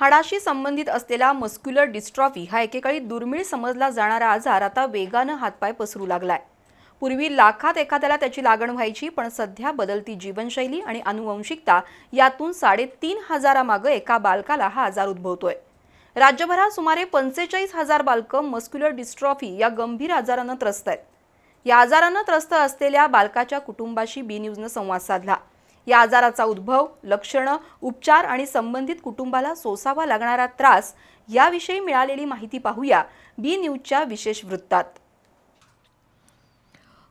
हाडाशी संबंधित असलेला muscular dystrophy हा एकेकाळी दुर्मिळ समजला जाणारा आजार आता वेगानं हातपाय पसरू लागलाय. पूर्वी लाखात एखाद्याला त्याची लागण व्हायची पण सध्या बदलती जीवनशैली आणि अनुवंशिकता यातून साडेतीन हजारामागं एका बालकाला हा आजार उद्भवतोय. राज्यभरात सुमारे पंचेचाळीस हजार बालकं मस्क्युलर डिस्ट्रॉफी या गंभीर आजारानं त्रस्त आहेत. या आजारानं त्रस्त असलेल्या बालकाच्या कुटुंबाशी बी न्यूजनं संवाद साधला. या आजाराचा उद्भव लक्षणं उपचार आणि संबंधित कुटुंबाला सोसावा लागणारा त्रास याविषयी मिळालेली माहिती पाहूया. बी न्यूजच्या विशेष वृत्तात.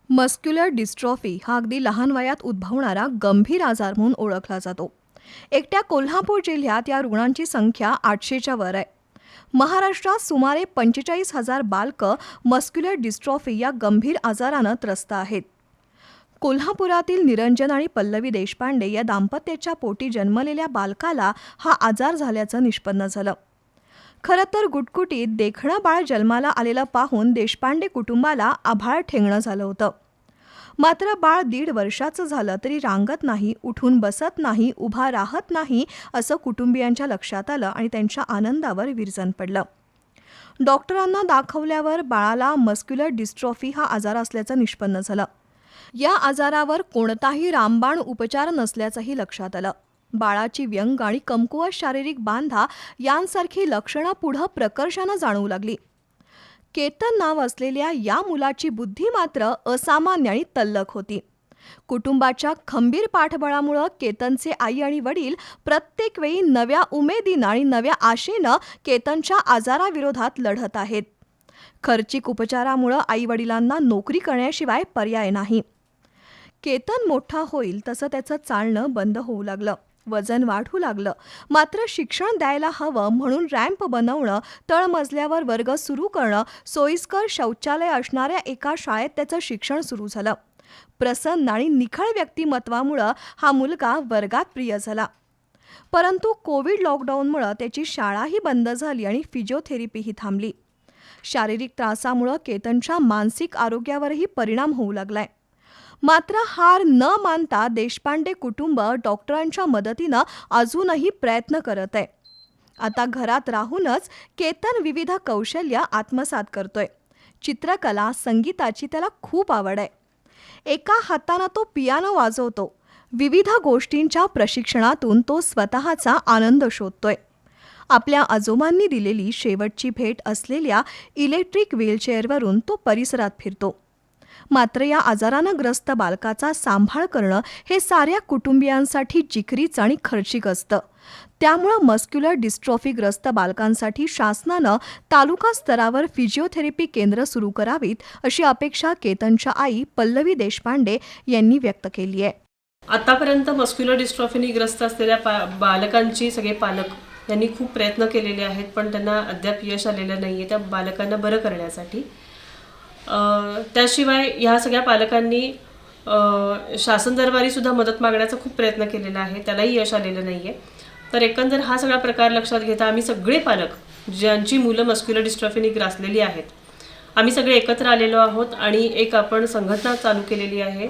मस्क्युलर डिस्ट्रॉफी हा अगदी लहान वयात उद्भवणारा गंभीर आजार म्हणून ओळखला जातो. एकट्या कोल्हापूर जिल्ह्यात या रुग्णांची संख्या आठशेच्या वर आहे. महाराष्ट्रात सुमारे पंचेचाळीस हजार बालकं मस्क्युलर डिस्ट्रॉफी या गंभीर आजारानं त्रस्त आहेत. कोल्हापुरातील निरंजन आणि पल्लवी देशपांडे या दाम्पत्याच्या पोटी जन्मलेल्या बालकाला हा आजार झाल्याचं निष्पन्न झालं. खरं तर गुटकुटीत देखणं बाळ जन्माला आलेलं पाहून देशपांडे कुटुंबाला आभाळ ठेंगणं झालं होतं. मात्र बाळ दीड वर्षाचं झालं तरी रांगत नाही उठून बसत नाही उभा राहत नाही असं कुटुंबियांच्या लक्षात आलं आणि त्यांच्या आनंदावर विरजन पडलं. डॉक्टरांना दाखवल्यावर बाळाला मस्क्युलर डिस्ट्रॉफी हा आजार असल्याचं निष्पन्न झालं. या आजारावर कोणताही रामबाण उपचार नसल्याचंही लक्षात आलं. बाळाची व्यंग आणि कमकुवत शारीरिक बांधा यांसारखी लक्षणं पुढं प्रकर्षानं जाणवू लागली. केतन नाव असलेल्या या मुलाची बुद्धी मात्र असामान्य आणि तल्लक होती. कुटुंबाच्या खंबीर पाठबळामुळं केतनचे आई आणि वडील प्रत्येक वेळी नव्या उमेदीनं आणि नव्या आशेनं केतनच्या आजाराविरोधात लढत आहेत. खर्चिक उपचारामुळं आई वडिलांना नोकरी करण्याशिवाय पर्याय नाही. केतन मोठा होईल तसं त्याचं चालणं बंद होऊ लागलं. वजन वाढू लागलं. मात्र शिक्षण द्यायला हवं म्हणून रॅम्प बनवणं तळमजल्यावर वर्ग सुरू करणं सोयीस्कर शौचालय असणाऱ्या एका शाळेत त्याचं शिक्षण सुरू झालं. प्रसन्न आणि निखळ व्यक्तिमत्वामुळं हा मुलगा वर्गात प्रिय झाला. परंतु कोविड लॉकडाऊनमुळं त्याची शाळाही बंद झाली आणि फिजिओथेरपीही थांबली. शारीरिक त्रासामुळं केतनच्या मानसिक आरोग्यावरही परिणाम होऊ लागलाय. मात्र हार न मानता देशपांडे कुटुंब डॉक्टरांच्या मदतीनं अजूनही प्रयत्न करत आहे. आता घरात राहूनच केतन विविध कौशल्य आत्मसात करतोय. चित्रकला संगीताची त्याला खूप आवड आहे. एका हातानं तो पियानो वाजवतो. विविध गोष्टींच्या प्रशिक्षणातून तो स्वतःचा आनंद शोधतोय. आपल्या आजोबांनी दिलेली शेवटची भेट असलेल्या इलेक्ट्रिक व्हीलचेअरवरून तो परिसरात फिरतो. मात्र या आजारानं ग्रस्त बालकाचा सांभाळ करणं हे साऱ्या कुटुंबियांसाठी जिकरीच आणि खर्चिक असतं. त्यामुळं मस्क्युलर डिस्ट्रॉफीग्रस्त बालकांसाठी शासनानं तालुका स्तरावर फिजिओथेरपी केंद्र सुरू करावीत अशी अपेक्षा केतनच्या आई पल्लवी देशपांडे यांनी व्यक्त केली आहे. आतापर्यंत मस्क्युलर डिस्ट्रॉफीने ग्रस्त असलेल्या बालकांची सगळे पालक यांनी खूप प्रयत्न केलेले आहेत पण त्यांना अद्याप यश आलेलं नाही आहे त्या बालकांना बरं करण्यासाठी. त्याशिवाय ह्या सगळ्या पालकांनी शासन दरबारीसुद्धा मदत मागण्याचा खूप प्रयत्न केलेला आहे त्यालाही यश आलेलं नाही आहे तर एकंदर हा सगळा प्रकार लक्षात घेता आम्ही सगळे पालक ज्यांची मुलं मस्क्युलर डिस्ट्रॉफीने ग्रासलेली आहेत आम्ही सगळे एकत्र आलेलो आहोत आणि एक आपण संघटना चालू केलेली आहे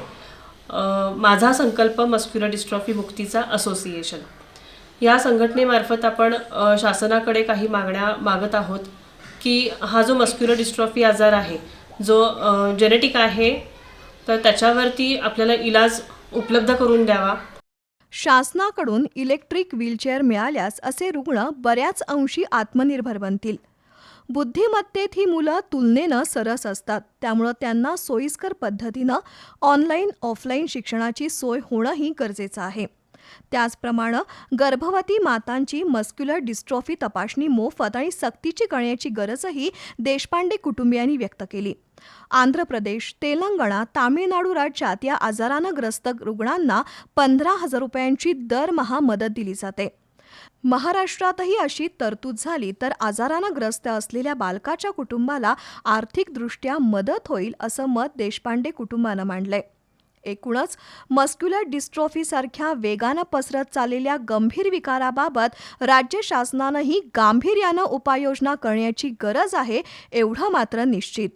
माझा संकल्प मस्क्युलर डिस्ट्रॉफी मुक्तीचा असोसिएशन या संघटनेमार्फत आपण शासनाकडे काही मागण्या मागत आहोत की हा जो मस्क्युलर डिस्ट्रॉफी आजार आहे जो जेनेटिक आहे तर त्याच्यावरती आपल्याला इलाज उपलब्ध करून द्यावा. शासनाकडून इलेक्ट्रिक व्हीलचेअर मिळाल्यास असे रुग्ण बऱ्याच अंशी आत्मनिर्भर बनतील. बुद्धिमत्तेत ही मुलं तुलनेनं सरस असतात. त्यामुळं त्यांना सोयीस्कर पद्धतीनं ऑनलाईन ऑफलाईन शिक्षणाची सोय होणंही गरजेचं आहे. त्याचप्रमाणे गर्भवती मातांची मस्क्युलर डिस्ट्रॉफी तपासणी मोफत आणि सक्तीची करण्याची गरजही देशपांडे कुटुंबियांनी व्यक्त केली. आंध्र प्रदेश तेलंगणा तामिळनाडू राज्यात या आजारानं ग्रस्त रुग्णांना पंधरा हजार रुपयांची दरमहा मदत दिली जाते. महाराष्ट्रातही अशी तरतूद झाली तर आजारानं ग्रस्त असलेल्या बालकाच्या कुटुंबाला आर्थिकदृष्ट्या मदत होईल असं मत देशपांडे कुटुंबानं मांडलंय. एकूणच मस्क्युलर डिस्ट्रॉफीसारख्या वेगानं पसरत चाललेल्या गंभीर विकाराबाबत राज्य शासनानंही गांभीर्यानं उपाययोजना करण्याची गरज आहे एवढं मात्र निश्चित.